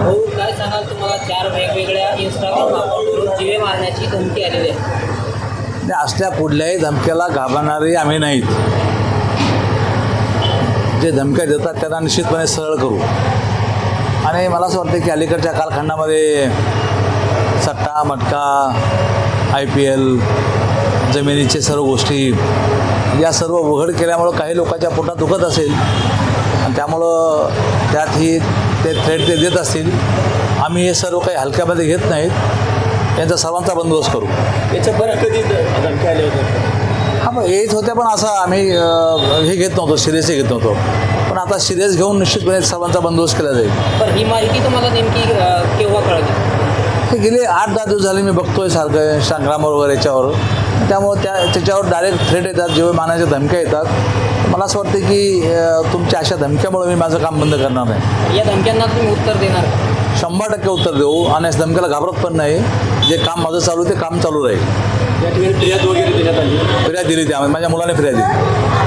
भाऊ काय सांगाल तुम्हाला? चार वेगवेगळ्या इंस्टाग्राम अकाउंटवरून मारण्याची धमकी आलेली आहे. असल्या कुठल्याही धमक्याला घाबरणारे आम्ही नाहीत. जे धमक्या देतात त्यांना निश्चितपणे सरळ करू. आणि मला असं वाटतं की अलीकडच्या कालखंडामध्ये सट्टा मटका आय पी एल जमिनीचे सर्व गोष्टी या सर्व उघड केल्यामुळं काही लोकांच्या पोटात दुखत असेल. आणि त्यामुळं त्यात ही ते थ्रेट ते देत असतील आम्ही हे सर्व काही हलक्यामध्ये घेत नाहीत. यांचा सर्वांचा बंदोबस्त करू. याच्या बरं कधी धमकी आल्या होत्या? हा मग येत होत्या पण असं आम्ही हे घेत नव्हतो सिरियसही घेत नव्हतो. पण आता सिरियस घेऊन निश्चितपणे सर्वांचा बंदोबस्त केला जाईल. पण ही माहिती तुम्हाला नेमकी केव्हा कळली? हे गेले आठ दहा दिवस झाले मी बघतोय सारखं इंस्टाग्रामवर वगैरे याच्यावर. त्यामुळं त्या त्याच्यावर डायरेक्ट थ्रेट येतात जेव्हा मानाच्या धमक्या येतात. मला असं वाटतं की तुमच्या अशा धमक्यामुळे मी माझं काम बंद करणार नाही या धमक्यांना तुम्ही उत्तर देणार का? शंभर टक्के उत्तर देऊ. आणि या धमक्याला घाबरत पण नाही. जे काम माझं चालू आहे ते काम चालू राहील. या ठिकाणी फिर्याद वगैरे देण्यात आली. फिर्याद दिली त्यामध्ये माझ्या मुलाने फिर्याद दिली.